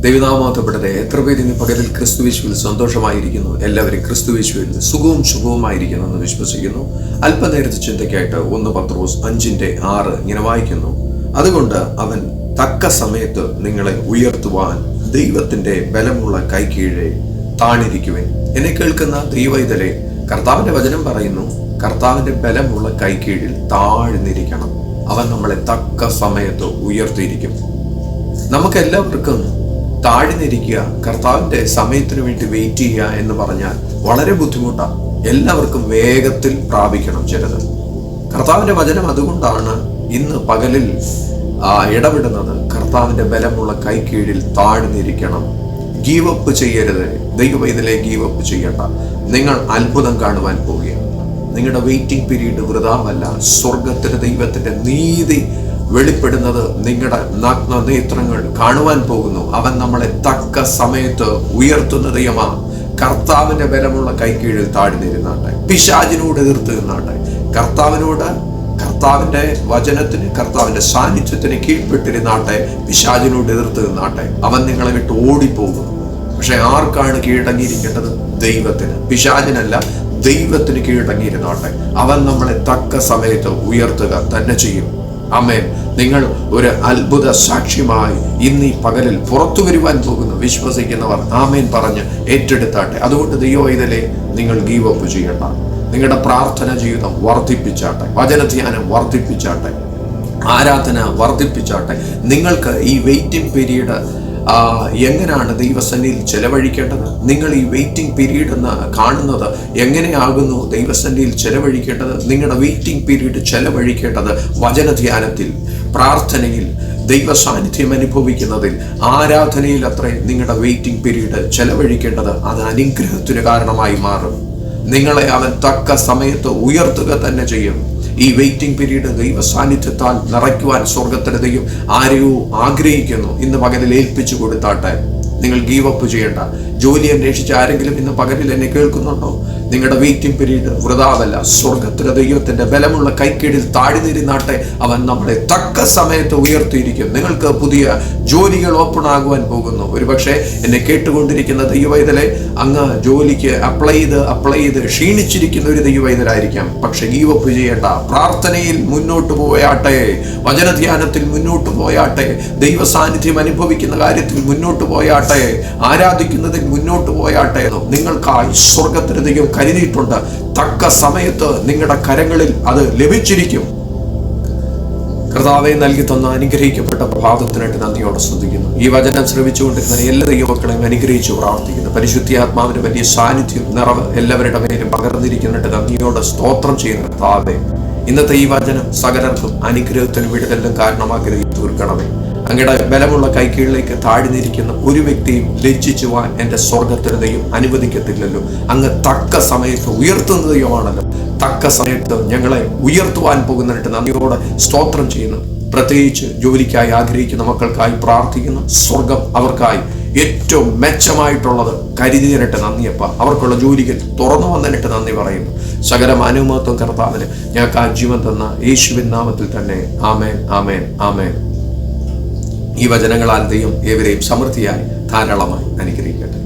ദൈവനാമാത്തപ്പെടട്ടെ എത്ര പേര് ഇന്ന് പകലിൽ ക്രിസ്തുവേശുവിൽ സന്തോഷമായിരിക്കുന്നു? എല്ലാവരും ക്രിസ്തുവേശുവിൽ സുഖവും ശുഭവുമായിരിക്കുന്നു എന്ന് വിശ്വസിക്കുന്നു. അല്പനേരത്തെ ചിന്തയ്ക്കായിട്ട് ഒന്ന് പത്രോസ് അഞ്ചിന്റെ ആറ് ഇങ്ങനെ വായിക്കുന്നു. അതുകൊണ്ട് അവൻ തക്ക സമയത്ത് നിങ്ങളെ ഉയർത്തുവാൻ ദൈവത്തിന്റെ ബലമുള്ള കൈക്കീഴെ താണിരിക്കുവൻ. എന്നെ കേൾക്കുന്ന ദൈവൈതലെ കർത്താവിന്റെ വചനം പറയുന്നു കർത്താവിന്റെ ബലമുള്ള കൈക്കീഴിൽ താഴ്ന്നിരിക്കണം. അവൻ നമ്മളെ തക്ക സമയത്ത് ഉയർത്തിയിരിക്കും. നമുക്കെല്ലാവർക്കും താഴ്ന്നിരിക്കുക കർത്താവിന്റെ സമയത്തിന് വേണ്ടി വെയിറ്റ് ചെയ്യുക എന്ന് പറഞ്ഞാൽ വളരെ ബുദ്ധിമുട്ടാണ് എല്ലാവർക്കും വേഗത്തിൽ പ്രാപിക്കണം ചിലത് കർത്താവിന്റെ വചനം അതുകൊണ്ടാണ് ഇന്ന് പകലിൽ ഇടപെടുന്നത്. കർത്താവിന്റെ ബലമുള്ള കൈക്കീഴിൽ താഴ്ന്നിരിക്കണം അപ്പ് ചെയ്യരുത്. ദൈവം ഇതിലെ അപ്പ് ചെയ്യണ്ട. നിങ്ങൾ അത്ഭുതം കാണുവാൻ പോവുകയാണ്. നിങ്ങളുടെ വെയിറ്റിംഗ് പീരീഡ് വൃതാമല്ല സ്വർഗത്തിന്റെ ദൈവത്തിന്റെ നീതി വെളിപ്പെടുന്നത് നിങ്ങളുടെ നഗ്ന നേത്രങ്ങൾ കാണുവാൻ പോകുന്നു. അവൻ നമ്മളെ തക്ക സമയത്ത് ഉയർത്തുന്ന ദൈവമാണ് കർത്താവിന്റെ ബലമുള്ള കൈക്കീഴിൽ താഴ്ന്നിരുന്നാട്ടെ പിശാചിനോട് എതിർത്ത് നിന്നാട്ടെ. കർത്താവിനോട് കർത്താവിന്റെ വചനത്തിന് കർത്താവിന്റെ സാന്നിധ്യത്തിന് കീഴ്പ്പെട്ടിരുന്നാട്ടെ. പിശാചിനോട് എതിർത്ത് നിന്നാട്ടെ. അവൻ നിങ്ങളെ വിട്ട് ഓടിപ്പോകും പക്ഷെ ആർക്കാണ് കീഴടങ്ങിയിരിക്കേണ്ടത്? ദൈവത്തിന്. പിശാചിനല്ല ദൈവത്തിന് കീഴടങ്ങിയിരുന്നാട്ടെ. അവൻ നമ്മളെ തക്ക സമയത്ത് ഉയർത്തുക തന്നെ ചെയ്യും. അമേൻ നിങ്ങൾ ഒരു അത്ഭുത സാക്ഷ്യമായി ഇന്ന് ഈ പകലിൽ പുറത്തു വരുവാൻ പോകുന്നു. വിശ്വസിക്കുന്നവർ ആമേൻ പറഞ്ഞ് ഏറ്റെടുത്താട്ടെ. അതുകൊണ്ട് ദൈവം ഇതിലെ നിങ്ങൾ ഗീവ് അപ്പ് ചെയ്യണ്ട. നിങ്ങളുടെ പ്രാർത്ഥന ജീവിതം വർദ്ധിപ്പിച്ചാട്ടെ. വചനധ്യാനം വർദ്ധിപ്പിച്ചാട്ടെ. ആരാധന വർദ്ധിപ്പിച്ചാട്ടെ. നിങ്ങൾക്ക് ഈ വെയിറ്റിംഗ് പീരീഡ് എങ്ങനെയാണ് ദൈവസന്നിധിയിൽ ചെലവഴിക്കേണ്ടത്? നിങ്ങൾ ഈ വെയിറ്റിംഗ് പീരീഡ് എന്ന് കാണുന്നത് എങ്ങനെയാകുന്നു ദൈവസന്നിധിയിൽ ചെലവഴിക്കേണ്ടത്? നിങ്ങളുടെ വെയിറ്റിംഗ് പീരീഡ് ചെലവഴിക്കേണ്ടത് വചനധ്യാനത്തിൽ പ്രാർത്ഥനയിൽ ദൈവ സാന്നിധ്യം അനുഭവിക്കുന്നതിൽ ആരാധനയിൽ അത്രേ നിങ്ങളുടെ വെയിറ്റിംഗ് പീരീഡ് ചെലവഴിക്കേണ്ടത് അത് അനുഗ്രഹത്തിന് കാരണമായി മാറും. നിങ്ങളെ അവൻ തക്ക സമയത്ത് ഉയർത്തുക തന്നെ ചെയ്യും. ഈ വെയിറ്റിംഗ് പീരീഡ് ദൈവ സാന്നിധ്യത്താൽ നിറയ്ക്കുവാൻ സ്വർഗത്തിന്റെ ദൈവം ആരെയോ ആഗ്രഹിക്കുന്നു. ഇന്ന് പകലിൽ ഏൽപ്പിച്ചു കൊടുത്താട്ടെ. നിങ്ങൾ ഗീവപ്പ് ചെയ്യേണ്ട. ജോലി അന്വേഷിച്ച് ആരെങ്കിലും ഇന്ന് പകലിൽ എന്നെ കേൾക്കുന്നുണ്ടോ? നിങ്ങളുടെ വെയിറ്റിംഗ് പീരീഡ് വൃതാവല്ല. സ്വർഗത്തിലെ ദൈവത്തിന്റെ ബലമുള്ള കൈക്കീഴിൽ താഴ്ന്നിരുന്നാട്ടെ അവൻ നമ്മളെ തക്ക സമയത്ത് ഉയർത്തിയിരിക്കും. നിങ്ങൾക്ക് പുതിയ ജോലികൾ ഓപ്പൺ ആകുവാൻ പോകുന്നു. ഒരുപക്ഷെ എന്നെ കേട്ടുകൊണ്ടിരിക്കുന്ന ദൈവവൈതലെ അങ്ങ് ജോലിക്ക് അപ്ലൈ ചെയ്ത് അപ്ലൈ ചെയ്ത് ക്ഷീണിച്ചിരിക്കുന്ന ഒരു ദൈവവൈതലായിരിക്കാം. പക്ഷെ ഗീവപ്പ് ചെയ്യേണ്ട പ്രാർത്ഥനയിൽ മുന്നോട്ട് പോയാട്ടെ വചനധ്യാനത്തിൽ മുന്നോട്ട് പോയാട്ടെ ദൈവ സാന്നിധ്യം അനുഭവിക്കുന്ന കാര്യത്തിൽ മുന്നോട്ട് പോയാട്ടെ ആരാധിക്കുന്നതിൽ മുന്നോട്ട് പോയാട്ടെ നിങ്ങൾക്കായി സ്വർഗത്തിന് ദൈവം കരുതിയിട്ടുണ്ട്. തക്ക സമയത്ത് നിങ്ങളുടെ കരങ്ങളിൽ അത് ലഭിച്ചിരിക്കും. കർത്താവെ നൽകി തന്ന അനുഗ്രഹിക്കപ്പെട്ട പ്രഭാതത്തിനായിട്ട് നന്ദിയോടെ ശ്രദ്ധിക്കുന്നു ഈ വചനം ശ്രമിച്ചുകൊണ്ടിരുന്ന എല്ലാ ദൈവമക്കളെയും അനുഗ്രഹിച്ചു പ്രാർത്ഥിക്കുന്നു. പരിശുദ്ധിയാത്മാവിന്റെ വലിയ സാന്നിധ്യം നിറവ് എല്ലാവരുടെ മേലും പകർന്നിരിക്കുന്നുണ്ട്. നന്ദിയോടെ സ്തോത്രം ചെയ്യുന്ന കർത്താവെ. ഇന്നത്തെ ഈ വചനം സകലർക്കും അനുഗ്രഹത്തിനും വിടുതലും കാരണമാക്കി തീർക്കണമേ. അങ്ങയുടെ ബലമുള്ള കൈക്കീഴിലേക്ക് താഴ്ന്നിരിക്കുന്ന ഒരു വ്യക്തിയും ലജ്ജിച്ചുവാൻ എന്റെ സ്വർഗത്തിന് ദൈവം അനുവദിക്കത്തില്ലല്ലോ. അങ്ങ് തക്ക സമയത്ത് ഉയർത്തുന്ന ദൈവമാണല്ലോ. തക്ക സമയത്ത് ഞങ്ങളെ ഉയർത്തുവാൻ പോകുന്നതിട്ട് നന്ദിയോടെ സ്തോത്രം ചെയ്യുന്നു. പ്രത്യേകിച്ച് ജോലിക്കായി ആഗ്രഹിക്കുന്ന മക്കൾക്കായി പ്രാർത്ഥിക്കുന്നു. സ്വർഗം അവർക്കായി. ഏറ്റവും മെച്ചമായിട്ടുള്ളത് കരുതി തരട്ടെ നന്ദിയപ്പ. അവർക്കുള്ള ജോലികൾ തുറന്നു വന്നതിനിട്ട് നന്ദി പറയുന്നു. സകല മാനവമത്വം കർത്താവിന് ഞങ്ങൾക്ക് ആ ജീവൻ തന്ന യേശുവിൻ നാമത്തിൽ തന്നെ. ആമേൻ ആമേൻ ആമേൻ. ഈ വചനങ്ങളാൽ ദൈവം ഏവരെയും സമൃദ്ധിയായി ധാരാളമായി അനുഗ്രഹിക്കട്ടെ.